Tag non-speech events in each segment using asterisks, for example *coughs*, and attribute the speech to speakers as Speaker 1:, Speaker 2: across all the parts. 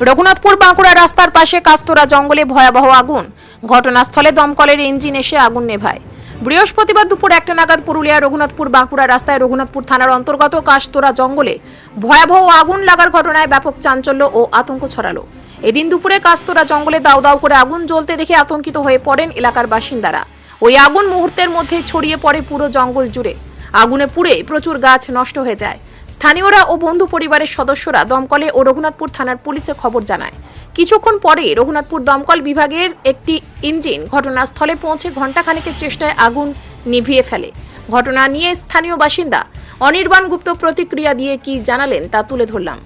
Speaker 1: রঘুনাথপুর বাঁকুড়া রাস্তার পাশে কাস্তোরা জঙ্গলে ভয়াবহ আগুন। ঘটনাস্থলে দমকলের ইঞ্জিন এসে আগুন নেভায়। বৃহস্পতিবার দুপুর একটা নাগাদ পুরুলিয়া, রঘুনাথপুর বাঁকুড়া রাস্তায় রঘুনাথপুর থানার অন্তর্গত কাস্তোরা জঙ্গলে ভয়াবহ আগুন লাগার ঘটনায় ব্যাপক চাঞ্চল্য ও আতঙ্ক ছড়ালো। এদিন দুপুরে কাস্তোরা জঙ্গলে দাউ দাউ করে আগুন জ্বলতে দেখে আতঙ্কিত হয়ে পড়েন এলাকার বাসিন্দারা। ওই আগুন মুহূর্তের মধ্যে ছড়িয়ে পড়ে পুরো জঙ্গল জুড়ে। আগুনে পুড়ে প্রচুর গাছ নষ্ট হয়ে যায়। স্থানীয়রা ও বন্ধু পরিবারের সদস্যরা দমকলে ও রঘুনাথপুর থানার পুলিশে খবর জানায়। কিছুক্ষণ পরে রঘুনাথপুর দমকল বিভাগের একটি ইঞ্জিন ঘটনাস্থলে পৌঁছে ঘণ্টাখানেকের চেষ্টায় আগুন নিভিয়ে ফেলে। ঘটনা নিয়ে স্থানীয় বাসিন্দা অনির্বাণ গুপ্ত প্রতিক্রিয়া দিয়ে কি জানালেন তা তুলে ধরলাম।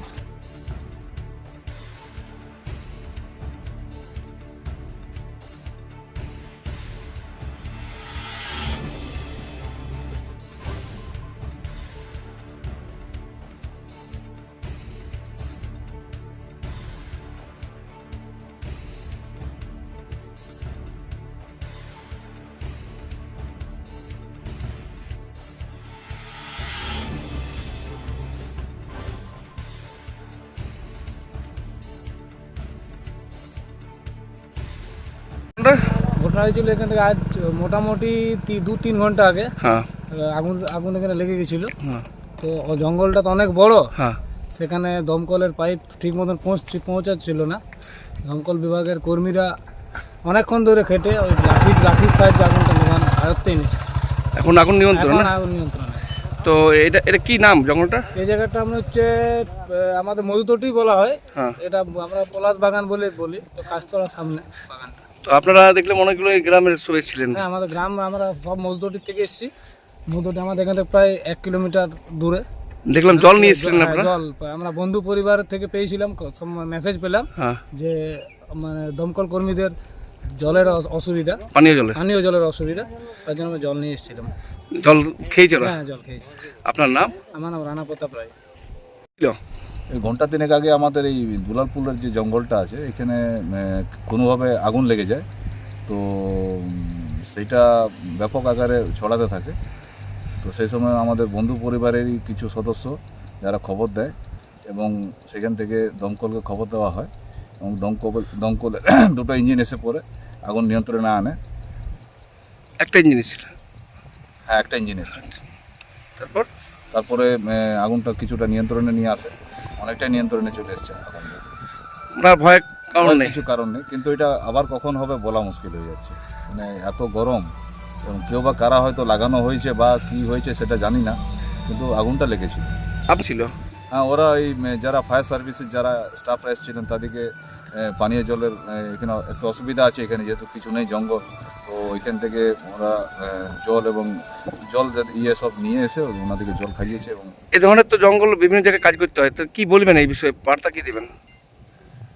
Speaker 2: ঘটনা হয়েছিল এখান থেকে আজ মোটামুটি দু তিন ঘণ্টা আগে।
Speaker 3: হ্যাঁ।
Speaker 2: আগুন আগুন এখানে লেগে গেছিল।
Speaker 3: হ্যাঁ।
Speaker 2: তো জঙ্গলটা তো অনেক বড়।
Speaker 3: হ্যাঁ।
Speaker 2: সেখানে দমকলের পাইপ ঠিক মতন পৌঁছ পৌঁছাচ্ছিল না। দমকল বিভাগের কর্মীরা অনেকক্ষণ ধরে খেটে ওই লাঠির লাঠির সাহায্যে আগুনটা নিবান আয়ত্তে এনেছে
Speaker 3: এখন আগুন নিয়ন্ত্রণ?
Speaker 2: এখন আগুন নিয়ন্ত্রণে।
Speaker 3: তো এটা এটা কি নাম জঙ্গলটা?
Speaker 2: এই জায়গাটা আমরা হচ্ছে আমাদের মধুতটি বলা হয়।
Speaker 3: হ্যাঁ।
Speaker 2: এটা আমরা পলাশ বাগান বলে বলি তো কাজতলার সামনে। বাগানটা
Speaker 3: তো আপনারা দেখলে অনেকগুলো গ্রামের সব এসেছিলেন।
Speaker 2: হ্যাঁ আমাদের গ্রাম আমরা সব মজদুটির থেকে এসেছি। মজদুটি আমাদের এখান থেকে প্রায় এক কিলোমিটার দূরে।
Speaker 3: দেখলাম জল নিয়ে এসেছিলেন
Speaker 2: হ্যাঁ,
Speaker 3: আপনারা?
Speaker 2: জল। আমরা বন্ধু পরিবার থেকে পেয়েছিলাম মেসেজ পেলাম
Speaker 3: হ্যাঁ।
Speaker 2: যে মানে দমকল কর্মীদের জলের অসুবিধা।
Speaker 3: পানীয় জলের।
Speaker 2: পানীয় জলের অসুবিধা তার জন্য আমরা জল নিয়ে এসেছিলাম।
Speaker 3: জল খেয়েছিল
Speaker 2: হ্যাঁ জল খেয়েছি।
Speaker 3: আপনার নাম?
Speaker 2: আমার নাম রানা প্রতাপ রায়।
Speaker 4: ঘণ্টা তিনেক আগে আমাদের এই দুলালপুরের যে জঙ্গলটা আছে এখানে কোনোভাবে আগুন লেগে যায়। তো সেইটা ব্যাপক আকারে ছড়াতে থাকে। তো সেই সময় আমাদের বন্ধু পরিবারেরই কিছু সদস্য যারা খবর দেয় এবং সেখান থেকে দমকলকে খবর দেওয়া হয় এবং দমকল দমকলের *coughs* দুটো ইঞ্জিন এসে পড়ে আগুন নিয়ন্ত্রণে আনে।
Speaker 3: একটা ইঞ্জিন ছিল
Speaker 4: হ্যাঁ একটা ইঞ্জিন এসে
Speaker 3: তারপর?
Speaker 4: তারপরে আগুনটা কিছুটা নিয়ন্ত্রণে নিয়ে আসে। অনেকটাই নিয়ন্ত্রণে চলে এসছে না
Speaker 3: ওনার ভয় কারণ নেই।
Speaker 4: কিছু কারণ নেই কিন্তু এটা আবার কখন হবে বলা মুশকিল হয়ে যাচ্ছে। মানে এত গরম এবং কেউ বা কারা হয়তো লাগানো হয়েছে বা কি হয়েছে সেটা জানি না কিন্তু আগুনটা লেগেছিল।
Speaker 3: আপ ছিল?
Speaker 4: হ্যাঁ ওরা ওই যারা ফায়ার সার্ভিসের যারা স্টাফরা এসেছিলেন তাদেরকে পানীয় জলের এখানে একটু অসুবিধা আছে এখানে যেহেতু কিছু নেই জঙ্গল তো ওইখান থেকে ওরা জল এবং জল ইয়ে সব নিয়ে এসে ওনাদেরকে জল খাইয়েছে এবং
Speaker 3: এই ধরনের তো জঙ্গল বিভিন্ন জায়গায় কাজ করতে হয় তো কি বলবেন এই বিষয়ে? বার্তা কি দিবেন?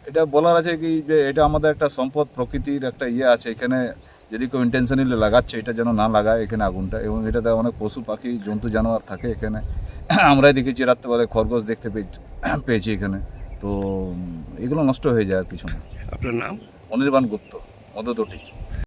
Speaker 4: এটা বলার আছে কি যে এটা আমাদের একটা সম্পদ প্রকৃতির একটা ইয়ে আছে এখানে যদি কেউ ইন্টেনশনালি লাগাচ্ছে এটা যেন না লাগায় এখানে আগুনটা এবং এটাতে অনেক পশু পাখি জন্তু জানোয়ার থাকে এখানে। আমরাই দেখেছি রাত্রেবেলায় খরগোশ দেখতে পেয়েছি এখানে। তো এগুলো নষ্ট হয়ে যায় আর কিছু না।
Speaker 3: আপনার নাম?
Speaker 4: অনির্বাণ গুপ্ত মধুতটি